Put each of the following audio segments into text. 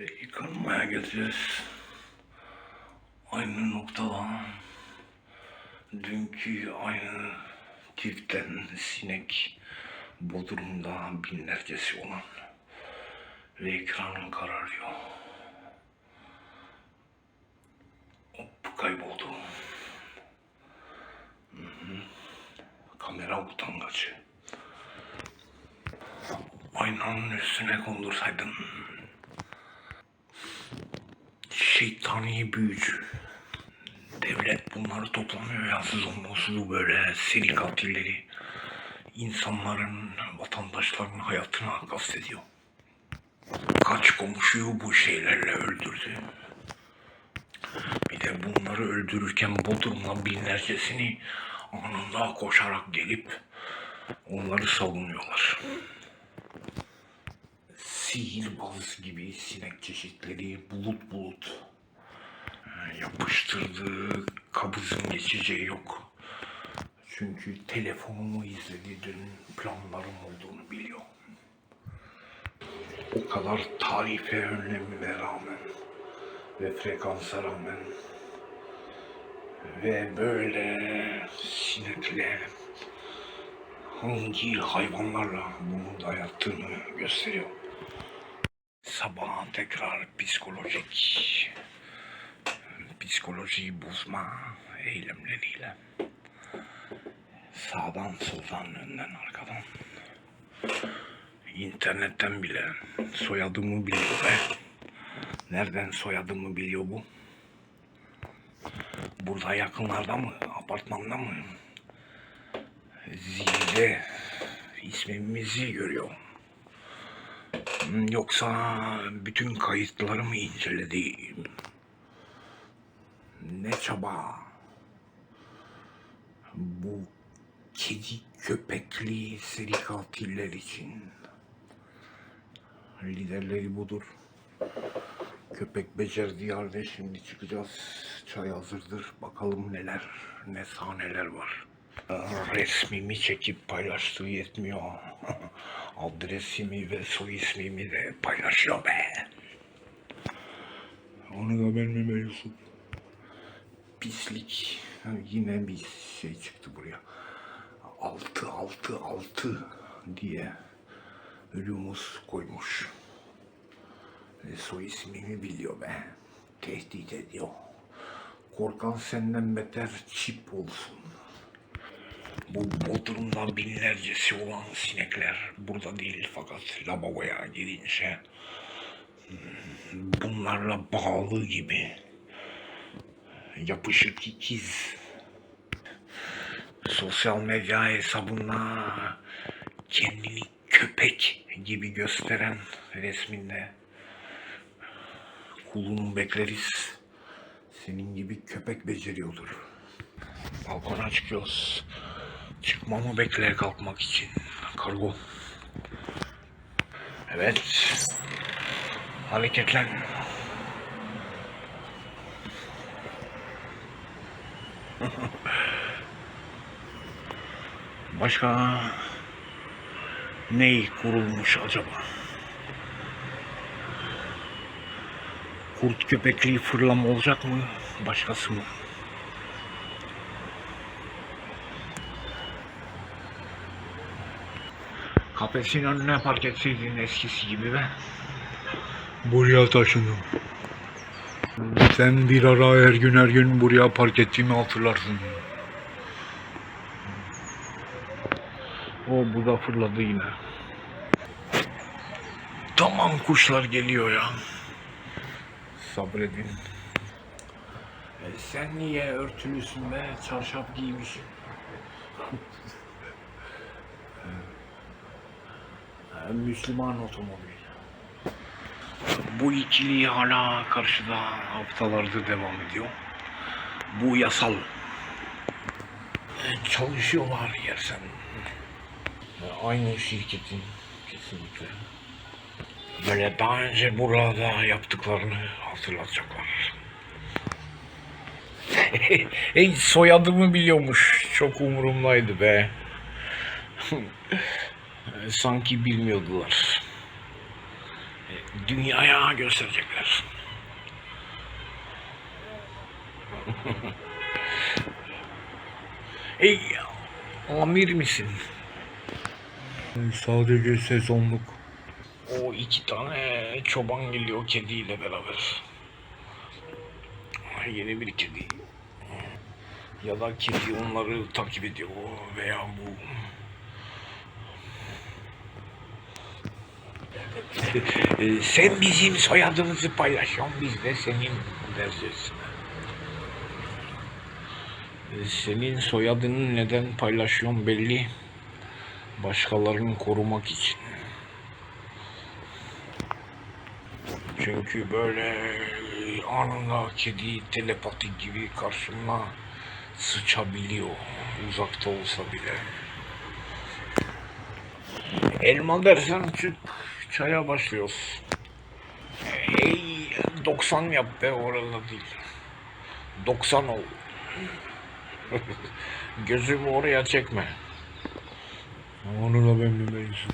Ve yıkanmaya geleceğiz. Aynı noktada dünkü aynı çiftten sinek Bodrum'da binlercesi olan ve ekranın kararıyor. Hop kayboldu. Hı hı. Kamera utangacı. Aynanın üstüne kondursaydım. Şeytani büyücü. Devlet bunları toplamıyor yansız olmasız böyle seri katilleri. insanların, vatandaşların hayatına kastediyor. Kaç komşuyu bu şeylerle öldürdü. Bir de bunları öldürürken Bodrum'dan binlercesini anında koşarak gelip onları savunuyorlar. Sihirbaz gibi sinek çeşitleri bulut bulut yapıştırdığı kabızın geçeceği yok. Çünkü telefonumu izledi dün planlarım olduğunu biliyor. O kadar tarife önlemine rağmen ve frekansa rağmen ve böyle sinekle hangi hayvanlarla bunu dayattığını gösteriyor. Sabah tekrar psikolojik psikolojiyi bozma eylemleriyle sağdan soldan önden arkadan internetten bile soyadımı biliyor ve nereden soyadımı biliyor bu? Burada yakınlarda mı? Apartmanda mı? Zilde ismimizi görüyor. Yoksa bütün kayıtlarımı inceledi. Ne çaba. Bu kedi köpekli seri katiller için. Liderleri budur. Köpek becerdiği halde şimdi çıkacağız. Çay hazırdır. Bakalım neler, ne sahneler var. Resmimi çekip paylaştığı yetmiyor. Adresimi ve soy ismimi de paylaşıyor be. Onu da vermeme Yusuf. Pislik. Yine bir şey çıktı buraya. Altı, altı, altı diye Ölümüz koymuş. Ve soy ismimi biliyor be. Tehdit ediyor. Korkan senden beter çip olsun. Bu Bodrum'da binlercesi olan sinekler burada değil fakat lavaboya girince hmm, bunlarla bağlı gibi yapışık ikiz sosyal medya hesabına kendini köpek gibi gösteren resminde kulunu bekleriz. Senin gibi köpek beceriyordur. Balkona çıkıyoruz. Çıkmamı bekler kalkmak için. Kargo. Evet. Hareketlen. Başka ney kurulmuş acaba? Kurt köpekli fırlama olacak mı? Başkası mı? Kafesin önüne park etseydin eskisi gibi be. Buraya taşındım. Sen bir ara her gün her gün buraya park ettiğimi hatırlarsın. O bu da fırladı yine. Tamam kuşlar geliyor ya. Sabredin. E, sen niye örtülüsün be? Çarşaf giymişsin. E, Müslüman otomobil. Bu ikili hala karşıda haftalardır devam ediyor. Bu yasal. E, Çalışıyorlar yersen. E, Aynı şirketin kesinlikle. Böyle daha önce burada yaptıklarını hatırlatacaklar. Hey soyadımı biliyormuş. Çok umurumdaydı be. Sanki bilmiyordular. Dünyaya gösterecekler. Ey amir misin? Sadece sezonluk. O iki tane çoban geliyor kediyle beraber. Yeni bir kedi. Ya da kedi onları takip ediyor veya bu. Sen bizim soyadımızı paylaşıyorsun biz de senin derecesin. Ee, Senin soyadını neden paylaşıyorsun belli. Başkalarını korumak için. Çünkü böyle anında kedi telepati gibi karşıma sıçabiliyor. Uzakta olsa bile. Elma dersen çık çaya başlıyoruz. Ey 90 yap be orada değil. 90 ol. Gözümü oraya çekme. Onu da ben bilmeyiz.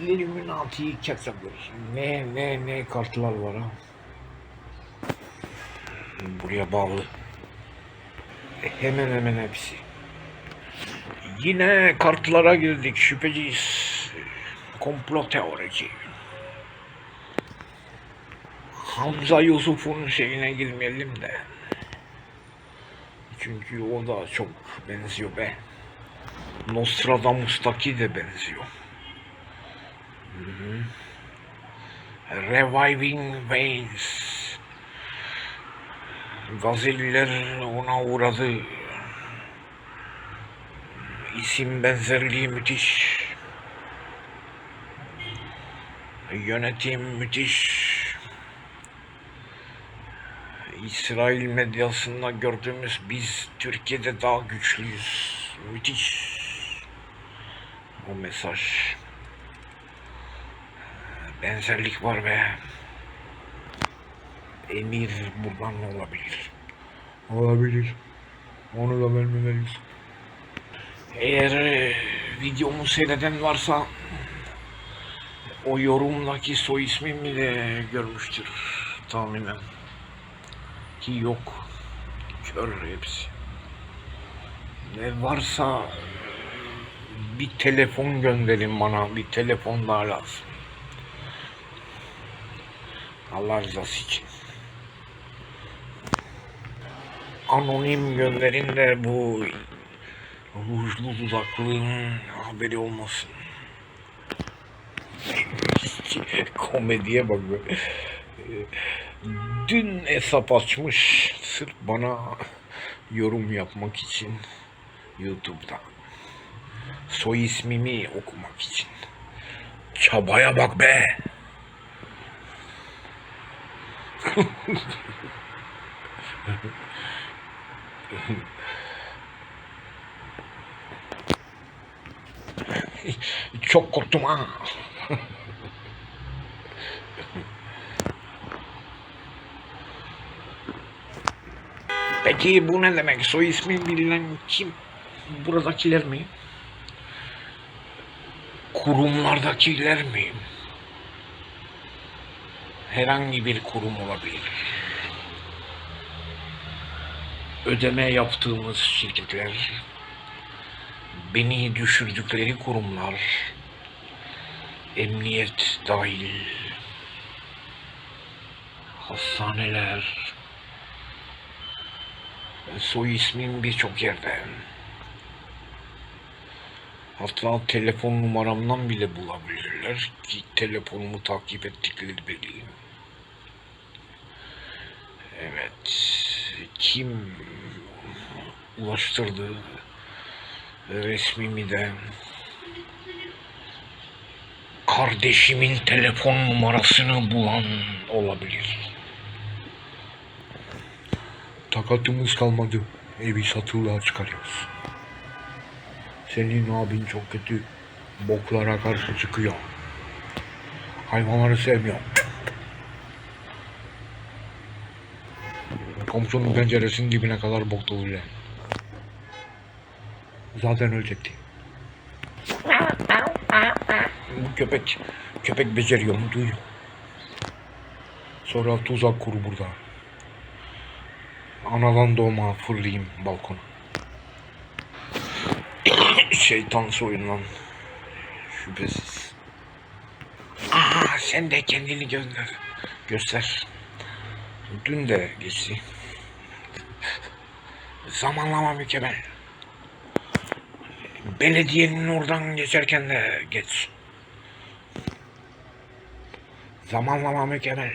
Illuminati'yi kesebilir. Ne ne ne kartlar var ha. Buraya bağlı. Hemen hemen hepsi. Yine kartlara girdik şüpheciyiz. Komplo teorici. Hamza Yusuf'un şeyine girmeyelim de. Çünkü o da çok benziyor be. Nostradamus'taki de benziyor. Reviving Veins. Gazeliler ona uğradı. İsim benzerliği müthiş. Yönetim müthiş. İsrail medyasında gördüğümüz biz Türkiye'de daha güçlüyüz. Müthiş. O mesaj. Benzerlik var be. Emir buradan olabilir. Olabilir. Onu da bilmeyiz. Eğer e, videomu seyreden varsa o yorumdaki soy ismimi de görmüştür tahminen. Ki yok. Kör hepsi. Ne varsa bir telefon gönderin bana. Bir telefon daha lazım. Allah rızası için. Anonim gönderin de bu rujlu dudaklının haberi olmasın. Komediye bak be. Dün hesap açmış sırf bana yorum yapmak için YouTube'da. Soy ismimi okumak için. Çabaya bak be. Çok korktum ha. Peki bu ne demek? Soy ismi bilinen kim? Buradakiler mi? Kurumlardakiler mi? Herhangi bir kurum olabilir. Ödeme yaptığımız şirketler, beni düşürdükleri kurumlar, emniyet dahil, hastaneler, soy ismim birçok yerde. Hatta telefon numaramdan bile bulabilirler ki telefonumu takip ettikleri belli. Evet, kim ulaştırdı resmimi de kardeşimin telefon numarasını bulan olabilir. Takatımız kalmadı. Evi satılığa çıkarıyoruz. Senin abin çok kötü. Boklara karşı çıkıyor. Hayvanları sevmiyor. Komşunun penceresinin dibine kadar bok dolu ile. Zaten ölecekti. Bu köpek köpek beceriyor mu duy. Sonra tuzak kur burada. Anadan doğma fırlayayım balkona. Şeytan soyundan şüphesiz. Aa sen de kendini gönder. Göster. Dün de geçti. Zamanlama mükemmel. Belediyenin oradan geçerken de geç. Zamanlama mükemmel.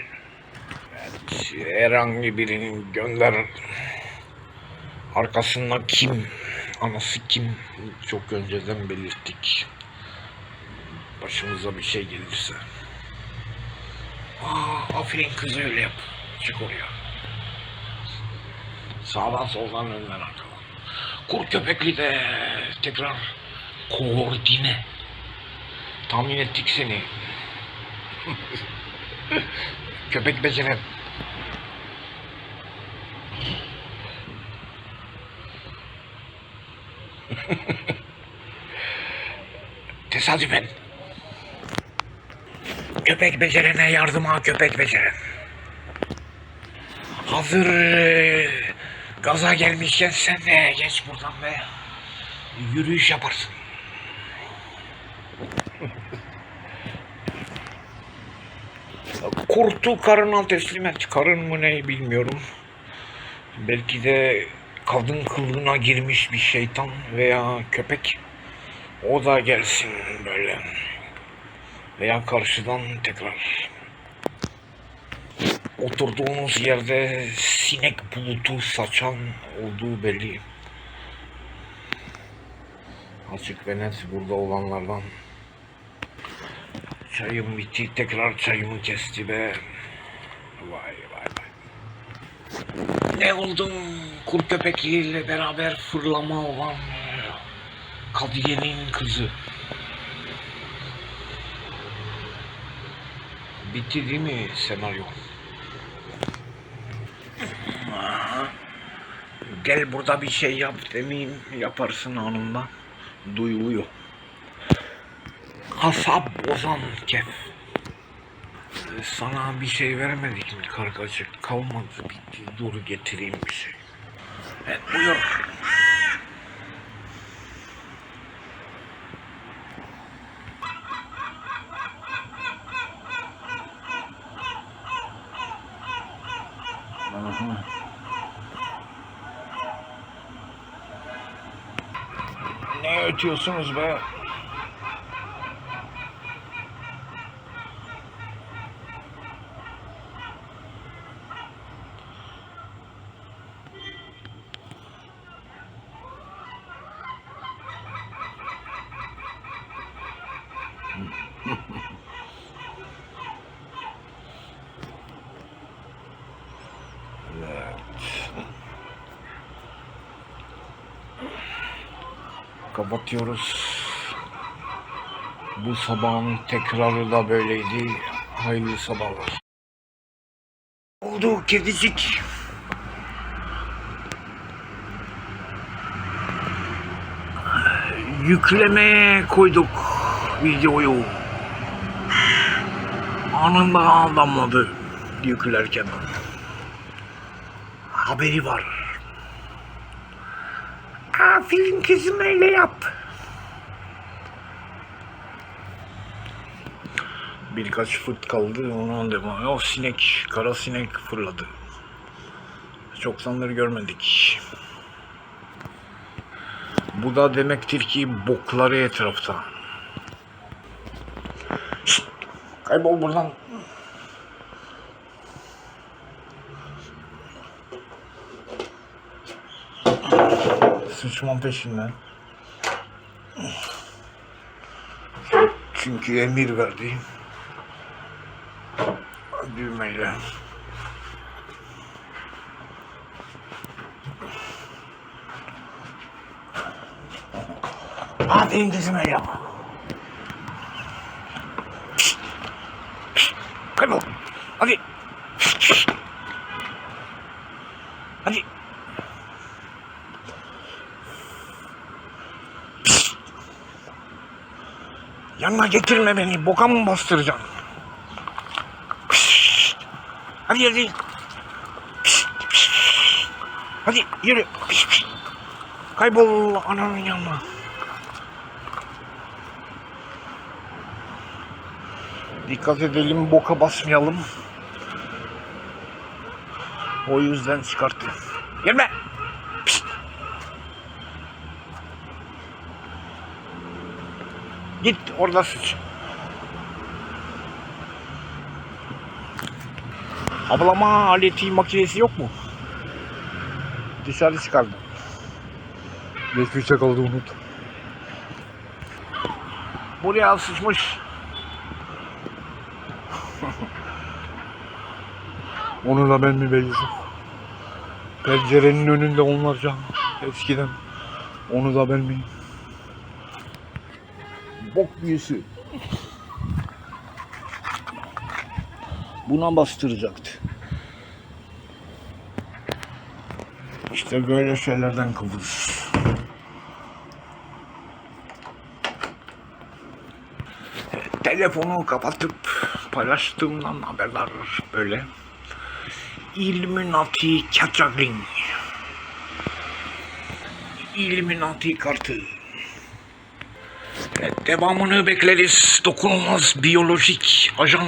Herhangi birini gönder. Arkasında kim, anası kim çok önceden belirttik. Başımıza bir şey gelirse. Aa, aferin kızı öyle yap. Çık oraya. Sağdan soldan önden arkadan. Kur köpekli de tekrar koordine. Tahmin ettik seni. Köpek beceren. Tesadüfen. Köpek becerene yardıma köpek beceren. Hazır e, gaza gelmişken sen de geç buradan ve yürüyüş yaparsın. Kurtu karına teslim et. Karın mı ne bilmiyorum. Belki de kadın kılığına girmiş bir şeytan veya köpek. O da gelsin böyle. Veya karşıdan tekrar. Oturduğunuz yerde sinek bulutu saçan olduğu belli. Açık ve net burada olanlardan. Çayım bitti, tekrar çayımı kesti be. Vay Ne oldun kur köpekliyle beraber fırlama olan Kadriye'nin kızı. Bitti değil mi senaryo? Gel burada bir şey yap demeyeyim yaparsın anında. Duyuluyor. Kasap bozan kef. Sana bir şey vermedik mi kargacık? Kalmadı bitti. Dur getireyim bir şey. Evet buyur. Ne ötüyorsunuz be? Kapatıyoruz. Bu sabahın tekrarı da böyleydi. Hayırlı sabahlar. Oldu kedicik. Yüklemeye koyduk videoyu. Anında adamladı yüklerken. Haberi var. Kızım öyle yap. Birkaç fırt kaldı onu devam. O sinek, kara sinek fırladı. Çok sanları görmedik. Bu da demektir ki bokları etrafta. Şşt, kaybol buradan. Sıçman peşinden. Çünkü emir verdi. Düğmeyle. Aferin kızım öyle yapma. Kaybol. Hadi. Yanına getirme beni. Boka mı bastıracaksın? Pişt. Hadi hadi. Pişt, pişt. Hadi yürü. Pişt, pişt. Kaybol ananın yanına. Dikkat edelim boka basmayalım. O yüzden çıkarttım. Gelme. Pişt. Git orada sıç. Ablama aleti makinesi yok mu? Dışarı çıkardım. Geçmişte kaldı unut. Buraya sıçmış. Onu da ben mi belirledim? Pencerenin önünde onlarca eskiden. Onu da ben miyim? Bok büyüsü. Buna bastıracaktı. İşte böyle şeylerden kıvırız. Telefonu kapatıp paylaştığımdan haberler böyle. Illuminati Catchagling. Illuminati kartı. Devamını bekleriz. Dokunulmaz biyolojik ajan.